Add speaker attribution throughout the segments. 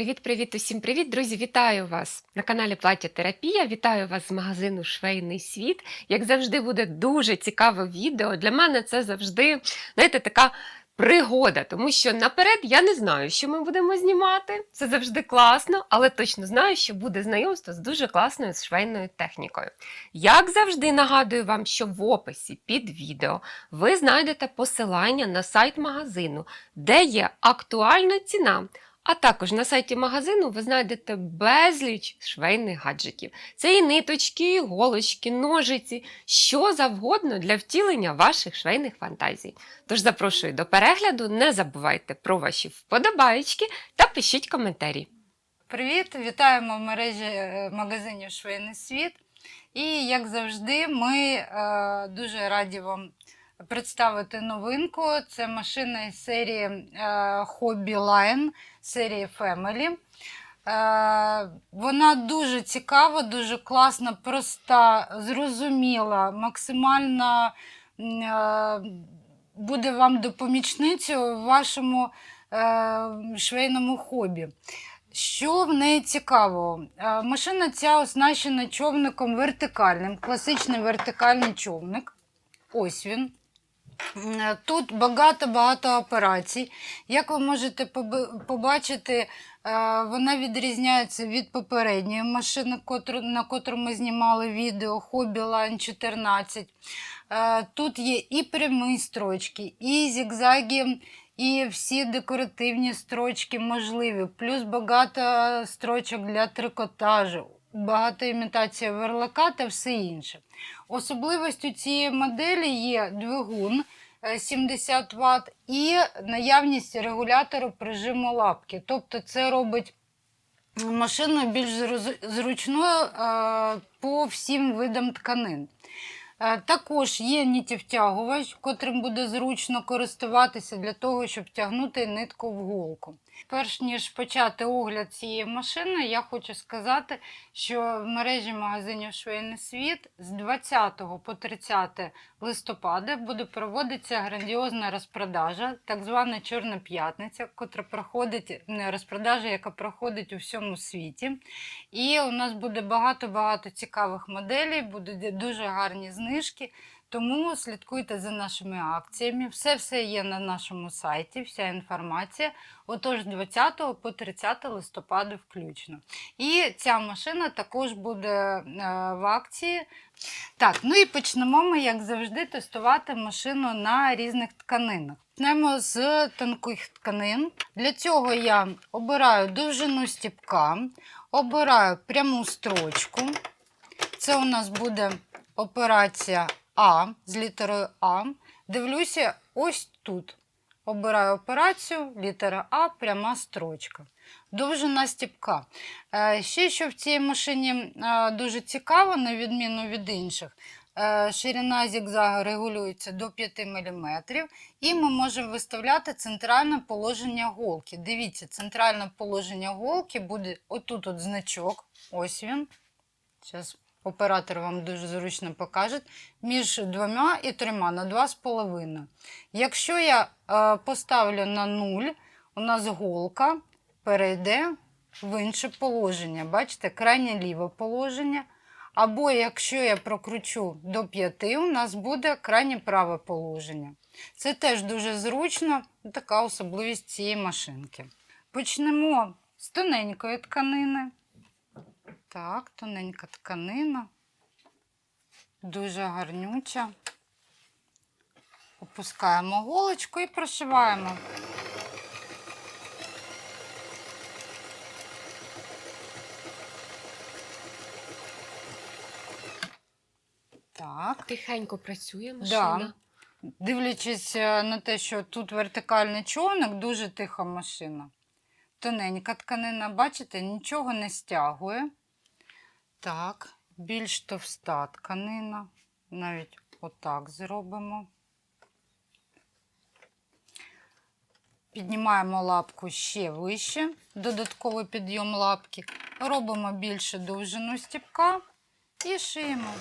Speaker 1: Привіт-привіт, усім привіт, друзі! Вітаю вас на каналі Плаття Терапія. Вітаю вас з магазину Швейний світ. Як завжди, буде дуже цікаве відео. Для мене це завжди, знаєте, така пригода, тому що наперед я не знаю, що ми будемо знімати. Це завжди класно, але точно знаю, що буде знайомство з дуже класною швейною технікою. Як завжди, нагадую вам, що в описі під відео ви знайдете посилання на сайт магазину, де є актуальна ціна. А також на сайті магазину ви знайдете безліч швейних гаджетів. Це і ниточки, і голочки, ножиці, що завгодно для втілення ваших швейних фантазій. Тож запрошую до перегляду, не забувайте про ваші вподобаєчки та пишіть коментарі.
Speaker 2: Привіт! Вітаємо в мережі е, магазинів Швейний світ. І як завжди, ми е, дуже раді вам представити новинку. Це машина із серії е, Hobby Line, серії Family. Е, вона дуже цікава, дуже класна, проста, зрозуміла, максимально е, буде вам допомічницею в вашому е, швейному хобі. Що в неї цікавого? Е, Машина ця оснащена човником вертикальним, класичний вертикальний човник. Ось він. Е, Тут багато-багато операцій. Як ви можете побачити, е, вона відрізняється від попередньої машини, на котру ми знімали відео Hobby Line 14. Е, Тут є і прямі строчки, і зігзаги, і всі декоративні строчки можливі, плюс багато строчок для трикотажу, багато імітація верлака та все інше. Особливістю цієї моделі є двигун е, 70 Вт і наявність регулятору прижиму лапки. Тобто це робить машину більш зручною е, по всім видам тканин. Е, Також є нітівтягувач, котрим буде зручно користуватися для того, щоб тягнути нитку в голку. Перш ніж почати огляд цієї машини, я хочу сказати, що в мережі магазинів Швейний світ з 20 по 30 листопада буде проводитися грандіозна розпродажа, так звана Чорна п'ятниця, котра проходить не, розпродажа, яка проходить у всьому світі. І у нас буде багато-багато цікавих моделей, будуть дуже гарні знижки. Тому слідкуйте за нашими акціями. Все все є на нашому сайті, вся інформація. Отож, 20 по 30 листопада включно. І ця машина також буде е, в акції. Так, ну і почнемо ми, як завжди, тестувати машину на різних тканинах. Почнемо з тонких тканин. Для цього я обираю довжину стіпка, обираю пряму строчку. Це у нас буде операція А з літерою А. Дивлюся ось тут. Обираю операцію, літера А, пряма строчка. Довжина стіпка. Е, Ще що в цій машині е, дуже цікаво, на відміну від інших, е, ширина зігзагу регулюється до 5 мм, і ми можемо виставляти центральне положення голки. Дивіться, центральне положення голки буде отут от значок, ось він. Зараз оператор вам дуже зручно покаже. Між двома і трьома на 2,5. Якщо я е, поставлю на 0, у нас голка перейде в інше положення. Бачите, крайнє ліве положення. Або якщо я прокручу до 5, у нас буде крайнє праве положення. Це теж дуже зручно, така особливість цієї машинки. Почнемо з тоненької тканини. Так, тоненька тканина. Дуже гарнюча. Опускаємо голочку і прошиваємо. Так.
Speaker 1: Тихенько працює машина.
Speaker 2: Дивлячись е, на те, що тут вертикальний човник, дуже тиха машина. Тоненька тканина, бачите, нічого не стягує. Так, більш товста тканина. Навіть отак зробимо. Піднімаємо лапку ще вище, додатковий підйом лапки. Робимо більше довжину стіпка і шиємо.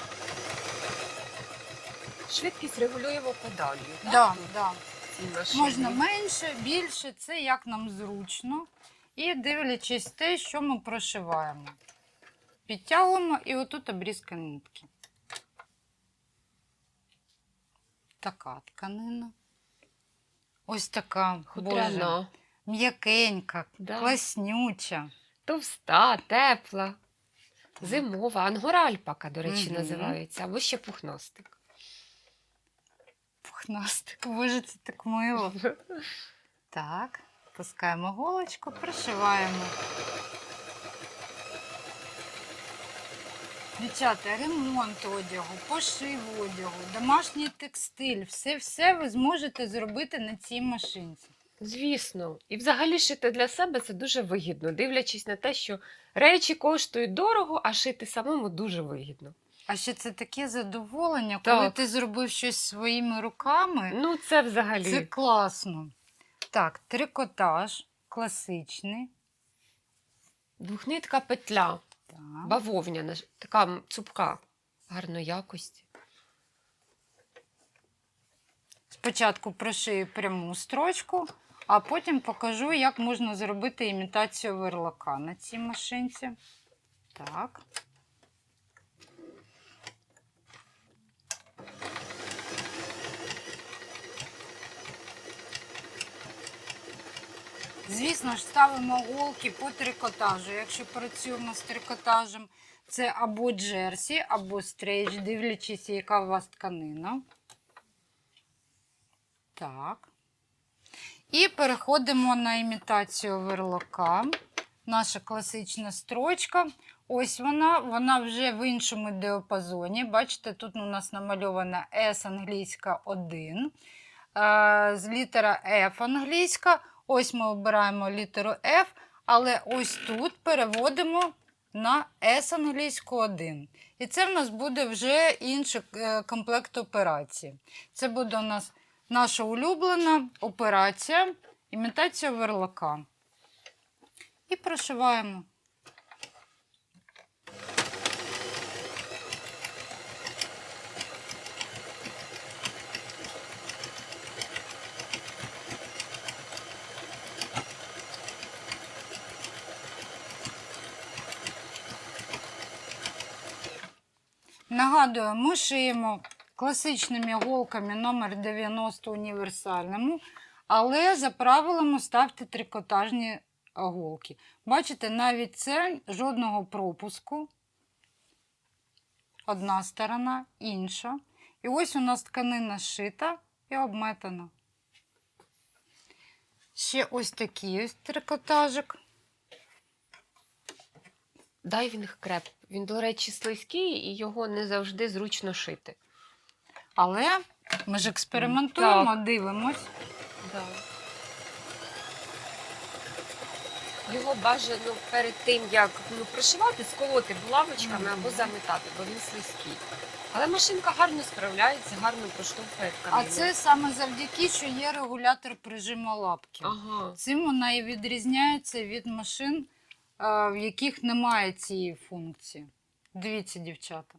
Speaker 1: Швидкість регулюємо педалью. так,
Speaker 2: Да, да. Можна менше, більше, це як нам зручно. І дивлячись те, що ми прошиваємо. Підтягуємо і отут обрізка нитки. Така тканина. Ось така. Боже, м'якенька,
Speaker 1: Да.
Speaker 2: класнюча.
Speaker 1: Товста, тепла, зимова. Ангора альпака, до речі,
Speaker 2: Мгм.
Speaker 1: називається, або ще пухнастик.
Speaker 2: Пухнастик. Боже, це так мило. Так, пускаємо голочку, пришиваємо. Дівчата, ремонт одягу, пошив одягу, домашній текстиль, все-все ви зможете зробити на цій машинці.
Speaker 1: Звісно, і взагалі шити для себе це дуже вигідно, дивлячись на те, що речі коштують дорого, а шити самому дуже вигідно.
Speaker 2: А ще це таке задоволення, коли
Speaker 1: Так.
Speaker 2: ти зробив щось своїми руками.
Speaker 1: Ну, це взагалі.
Speaker 2: Це класно. Так, трикотаж класичний.
Speaker 1: Двохнитка петля,
Speaker 2: Так.
Speaker 1: бавовняна, така цупка, гарної якості.
Speaker 2: Спочатку прошию пряму строчку, а потім покажу, як можна зробити імітацію верлака на цій машинці. Так. Звісно ж, ставимо голки по трикотажу. Якщо працюємо з трикотажем, це або джерсі, або стрейч, дивлячись, яка у вас тканина. Так. І переходимо на імітацію верлока. Наша класична строчка. Ось вона, вона вже в іншому діапазоні. Бачите, тут у нас намальована S англійська 1. Е, З літера F англійська. Ось ми обираємо літеру F, але ось тут переводимо на S англійську 1. І це в нас буде вже інший е, комплект операції. Це буде у нас наша улюблена операція імітація верлака. І прошиваємо. Нагадую, ми шиємо класичними голками номер 90 універсальному, але за правилами ставте трикотажні голки. Бачите, навіть це жодного пропуску. Одна сторона, інша. І ось у нас тканина шита і обметана. Ще ось такий ось трикотажик.
Speaker 1: Дайвінг креп. Він, до речі, слизький і його не завжди зручно шити.
Speaker 2: Але ми ж експериментуємо, дивимось.
Speaker 1: Да. Його бажано перед тим, як ну, прошивати, сколоти булавочками
Speaker 2: Мгм.
Speaker 1: або заметати, бо він слизький. Але машинка гарно справляється, гарно проштовхує
Speaker 2: А
Speaker 1: тканину.
Speaker 2: це саме завдяки, що є регулятор прижиму лапки.
Speaker 1: Ага.
Speaker 2: Цим вона і відрізняється від машин, в яких немає цієї функції. Дивіться, дівчата.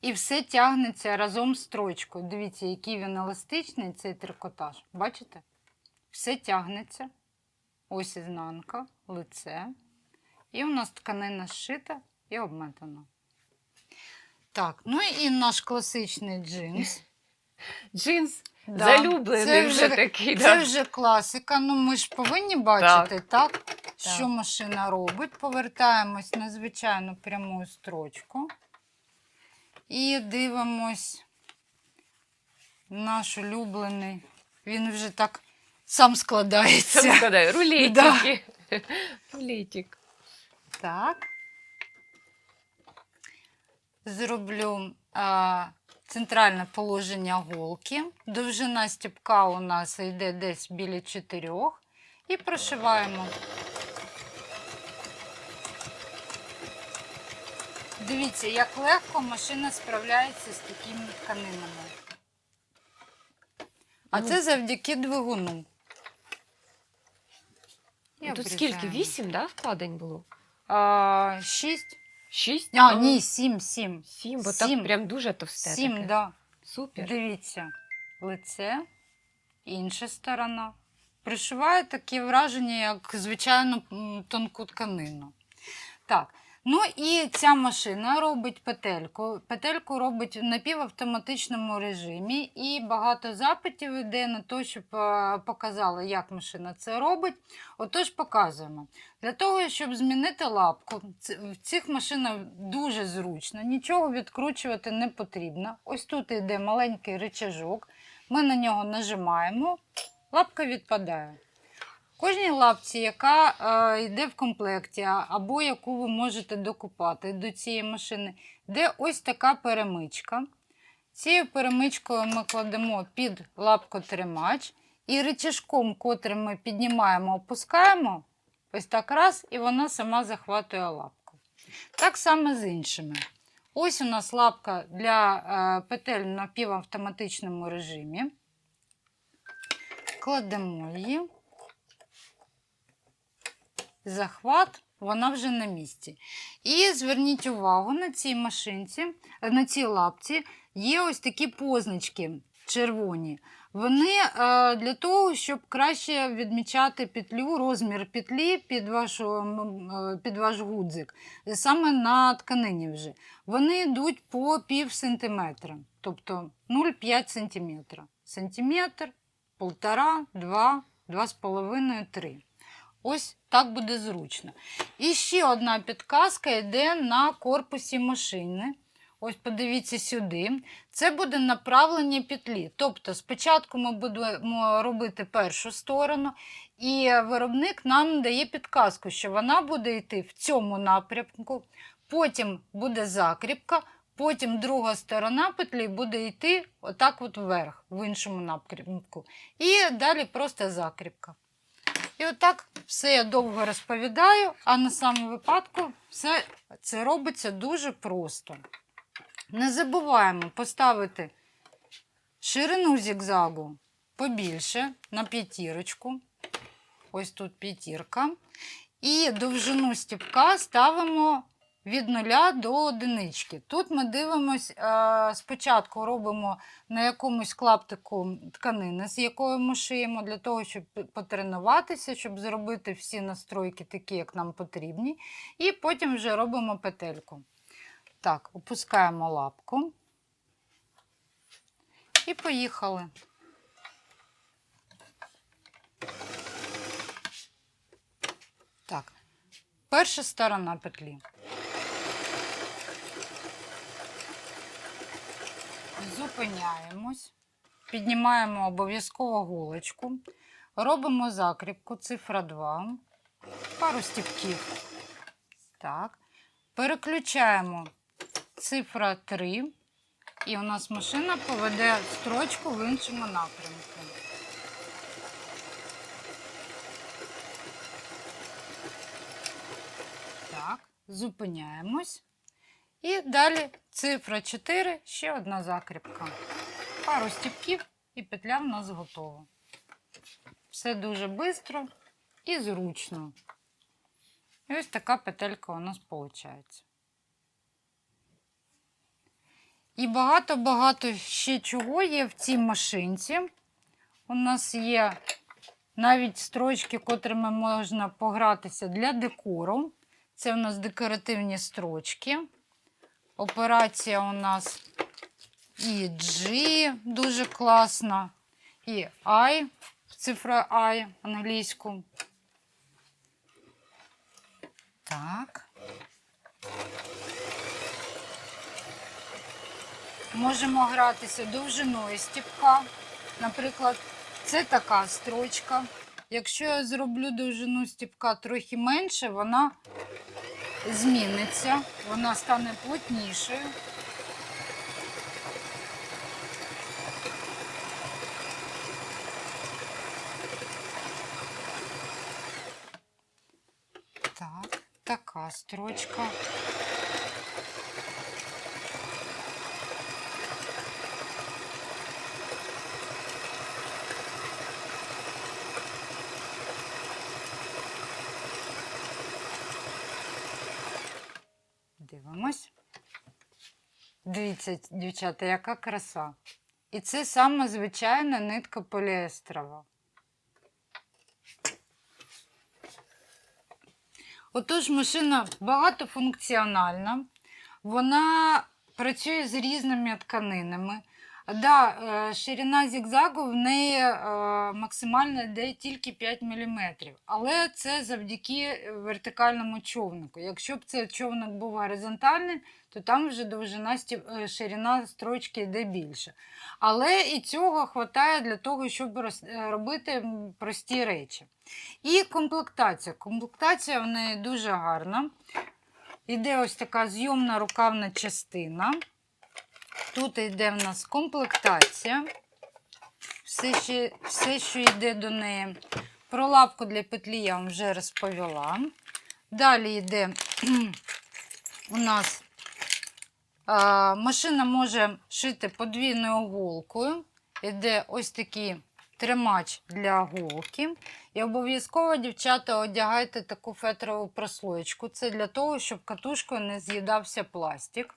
Speaker 2: І все тягнеться разом з строчкою. Дивіться, який він еластичний, цей трикотаж. Бачите? Все тягнеться. Ось ізнанка, лице. І у нас тканина зшита і обметана. Так, ну і наш класичний джинс.
Speaker 1: Джинс
Speaker 2: Да,
Speaker 1: залюблений
Speaker 2: це
Speaker 1: вже, такий.
Speaker 2: Це
Speaker 1: да.
Speaker 2: вже класика. Ну ми ж повинні бачити, так? Що машина робить. Повертаємось на звичайну пряму строчку. І дивимось наш улюблений. Він вже так сам складається.
Speaker 1: Сам складаю, рулетики. Рулетик.
Speaker 2: Так. Зроблю а, центральне положення голки. Довжина стіпка у нас йде десь біля 4. І прошиваємо. Дивіться, як легко машина справляється з такими тканинами. А
Speaker 1: Ну,
Speaker 2: це завдяки двигуну. І
Speaker 1: Тут скільки? Вісім, да, вкладень було?
Speaker 2: А, шість.
Speaker 1: Шість?
Speaker 2: А, ні, сім, сім.
Speaker 1: Сім, бо
Speaker 2: Сім.
Speaker 1: так прям дуже товсте.
Speaker 2: Сім,
Speaker 1: таке.
Speaker 2: да.
Speaker 1: Супер.
Speaker 2: Дивіться, лице, інша сторона, пришиває таке враження, як звичайну м, тонку тканину. Так. Ну і ця машина робить петельку. Петельку робить в напівавтоматичному режимі, і багато запитів йде на те, щоб е, показали, як машина це робить. Отож, показуємо. Для того, щоб змінити лапку, в цих машинах дуже зручно, нічого відкручувати не потрібно. Ось тут йде маленький рычажок, ми на нього нажимаємо, лапка відпадає. Кожній лапці, яка е, йде в комплекті, або яку ви можете докупати до цієї машини, йде ось така перемичка. Цією перемичкою ми кладемо під лапкотримач і рычажком, котрим ми піднімаємо, опускаємо, ось так раз, і вона сама захватує лапку. Так само з іншими. Ось у нас лапка для е, петель на півавтоматичному режимі. Кладемо її. Захват, вона вже на місці. І зверніть увагу на цій машинці, на цій лапці є ось такі позначки червоні. Вони е, для того, щоб краще відмічати петлю, розмір петлі під, вашу, е, під ваш гудзик, саме на тканині вже. Вони йдуть по пів сантиметра, тобто 0,5 сантиметра. Сантиметр, полтора, два, два з половиною, три. Ось так буде зручно. І ще одна підказка йде на корпусі машини. Ось подивіться сюди. Це буде направлення петлі. Тобто спочатку ми будемо робити першу сторону, і виробник нам дає підказку, що вона буде йти в цьому напрямку, потім буде закріпка, потім друга сторона петлі буде йти отак от вверх, в іншому напрямку. І далі просто закріпка. І отак все я довго розповідаю, а на самому випадку все це робиться дуже просто. Не забуваємо поставити ширину зігзагу побільше на п'ятірочку. Ось тут п'ятірка. І довжину стіпка ставимо від нуля до одинички. Тут ми дивимось, е, спочатку робимо на якомусь клаптику тканини, з якою ми шиємо, для того, щоб потренуватися, щоб зробити всі настройки такі, як нам потрібні. І потім вже робимо петельку. Так, опускаємо лапку. І поїхали. Так, перша сторона петлі. Зупиняємось, піднімаємо обов'язково голочку, робимо закріпку, цифра 2, пару стіпків. Так. Переключаємо цифра 3, і у нас машина поведе строчку в іншому напрямку. Так, зупиняємось. І далі цифра 4, ще одна закріпка. Пару стіпків і петля в нас готова. Все дуже швидко і зручно. І ось така петелька у нас виходить. І багато-багато ще чого є в цій машинці. У нас є навіть строчки, котрими можна погратися для декору. Це у нас декоративні строчки. Операція у нас і G дуже класна, і I, цифра I англійську. Так. Можемо гратися довжиною стіпка. Наприклад, це така строчка. Якщо я зроблю довжину стіпка трохи менше, вона зміниться, вона стане плотнішою. Так, така строчка. Дивіться, дівчата, яка краса. І це саме звичайна нитка поліестрова. Отож, машина багатофункціональна, вона працює з різними тканинами. Да, е, ширина зігзагу в неї е, максимально йде тільки 5 мм, але це завдяки вертикальному човнику. Якщо б цей човник був горизонтальний, то там вже довжина е, ширина строчки йде більше. Але і цього вистачає для того, щоб робити прості речі. І комплектація. Комплектація в неї дуже гарна. Іде ось така зйомна рукавна частина. Тут йде в нас комплектація. Все, ще, все, що йде до неї. Про лапку для петлі я вам вже розповіла. Далі йде у нас а, машина може шити подвійною голкою. Іде ось такий тримач для голки. І обов'язково, дівчата, одягайте таку фетрову прослоєчку. Це для того, щоб катушкою не з'їдався пластик.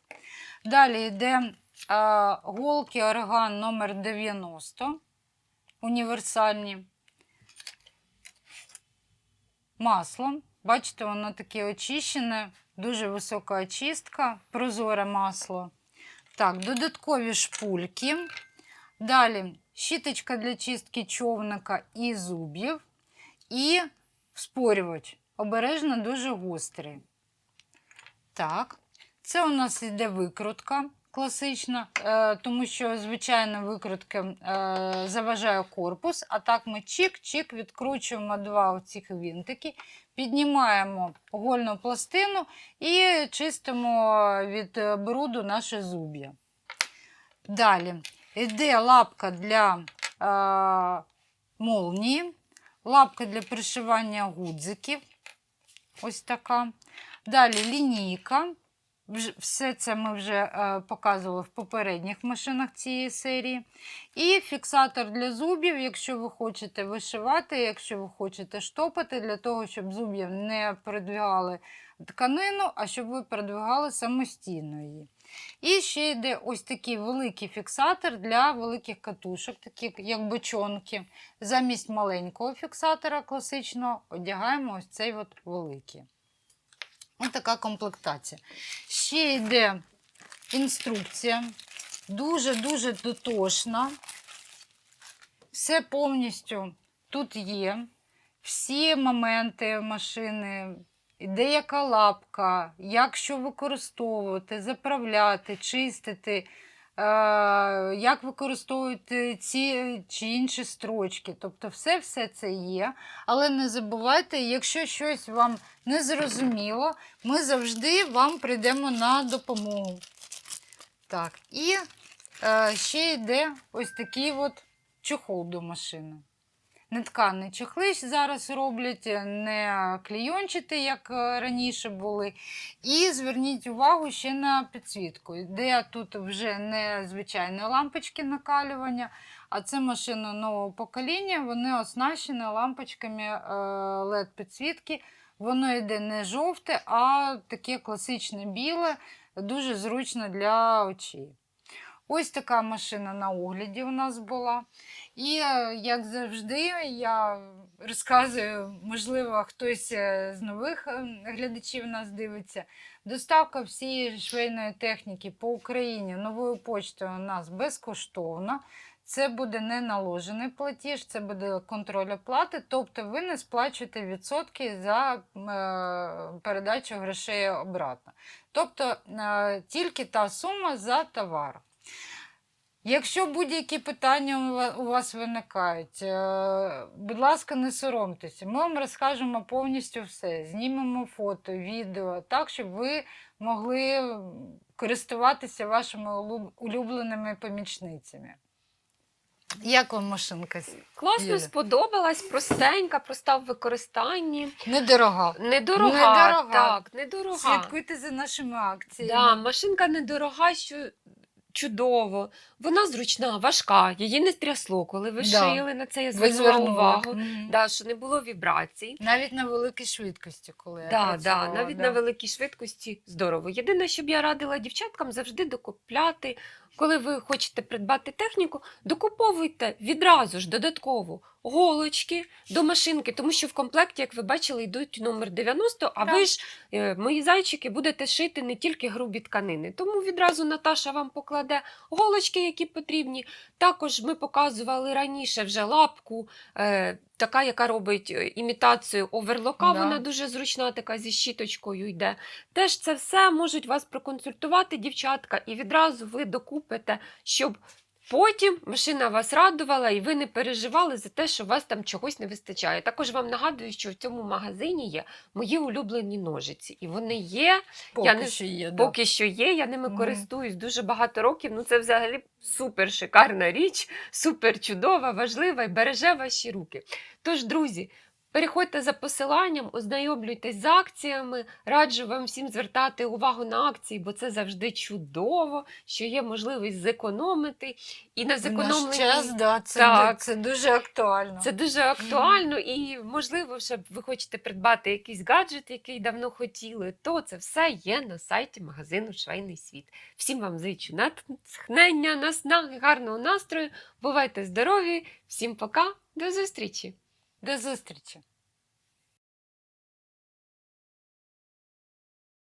Speaker 2: Далі йде голки орган номер 90 універсальні. Масло. Бачите, воно таке очищене, дуже висока очистка, прозоре масло. Так, додаткові шпульки. Далі щіточка для чистки човника і зубів. І вспорювач. Обережно дуже гострий. Так, це у нас йде викрутка класична, е, тому що звичайно викрутки е, заважає корпус. А так ми чик-чик відкручуємо два оцих вінтики, піднімаємо гольну пластину і чистимо від бруду наше зуб'я. Далі йде лапка для е, молнії, лапка для пришивання гудзиків. Ось така. Далі лінійка. Все це ми вже е, показували в попередніх машинах цієї серії. І фіксатор для зубів, якщо ви хочете вишивати, якщо ви хочете штопати, для того, щоб зуб'я не передвигали тканину, а щоб ви передвигали самостійно її. І ще йде ось такий великий фіксатор для великих катушок, такі як бочонки. Замість маленького фіксатора класичного одягаємо ось цей от великий. Ось така комплектація. Ще йде інструкція. Дуже-дуже дотошна. Все повністю тут є. Всі моменти машини, де яка лапка, як що використовувати, заправляти, чистити, як використовувати ці чи інші строчки. Тобто, все-все це є. Але не забувайте, якщо щось вам не зрозуміло, ми завжди вам прийдемо на допомогу. Так, і е, ще йде ось такий от чохол до машини. Неткані чохли зараз роблять, не клейончаті, як е, раніше були. І зверніть увагу ще на підсвітку, де тут вже не звичайні лампочки накалювання, а це машина нового покоління. Вони оснащені лампочками led підсвітки. Воно йде не жовте, а таке класичне біле, дуже зручно для очей. Ось така машина на огляді у нас була. І, е, як завжди, я розказую, можливо, хтось е, з нових е, глядачів нас дивиться. Доставка всієї швейної техніки по Україні новою почтою у нас безкоштовна. Це буде не наложений платіж, це буде контроль оплати, тобто ви не сплачуєте відсотки за передачу грошей обратно. Тобто тільки та сума за товар. Якщо будь-які питання у вас виникають, е, будь ласка, не соромтеся. Ми вам розкажемо повністю все. Знімемо фото, відео, так, щоб ви могли користуватися вашими улюбленими помічницями. Як вам машинка?
Speaker 1: Класно
Speaker 2: Юля.
Speaker 1: сподобалась, простенька, проста в використанні.
Speaker 2: Недорога.
Speaker 1: Недорога,
Speaker 2: Недорога.
Speaker 1: так, недорога.
Speaker 2: Слідкуйте за нашими акціями.
Speaker 1: Да, машинка недорога, що чудово. Вона зручна, важка, її не стрясло, коли ви
Speaker 2: Да.
Speaker 1: шили на це, я звернула
Speaker 2: звернули.
Speaker 1: увагу.
Speaker 2: Мгм.
Speaker 1: Да, що не було вібрацій.
Speaker 2: Навіть на великій швидкості, коли я
Speaker 1: Да, да, навіть
Speaker 2: да.
Speaker 1: на великій швидкості здорово. Єдине, що б я радила дівчаткам завжди докупляти. Коли ви хочете придбати техніку, докуповуйте відразу ж додатково голочки до машинки, тому що в комплекті, як ви бачили, йдуть номер 90, а
Speaker 2: Так.
Speaker 1: ви ж, е, мої зайчики, будете шити не тільки грубі тканини. Тому відразу Наташа вам покладе голочки, які потрібні. Також ми показували раніше вже лапку, е, така, яка робить е, імітацію оверлока.
Speaker 2: Да.
Speaker 1: Вона дуже зручна, така зі щіточкою йде. Теж це все можуть вас проконсультувати, дівчатка, і відразу ви докупите, щоб потім машина вас радувала, і ви не переживали за те, що у вас там чогось не вистачає. Також вам нагадую, що в цьому магазині є мої улюблені ножиці, і вони є.
Speaker 2: Поки
Speaker 1: я не-
Speaker 2: що є. да.
Speaker 1: Що є, я ними
Speaker 2: Мгм.
Speaker 1: користуюсь дуже багато років. Ну це взагалі супер шикарна річ, супер чудова, важлива і береже ваші руки. Тож, друзі. Переходьте за посиланням, ознайомлюйтесь з акціями. Раджу вам всім звертати увагу на акції, бо це завжди чудово, що є можливість зекономити. І на
Speaker 2: В наш час, да, це,
Speaker 1: Так.
Speaker 2: це дуже актуально.
Speaker 1: це дуже актуально, і можливо, що ви хочете придбати якийсь гаджет, який давно хотіли, то це все є на сайті магазину Швейний світ. Всім вам зичу натхнення, наснаги, гарного настрою. Бувайте здорові! Всім пока, до зустрічі!
Speaker 2: До зустрічі!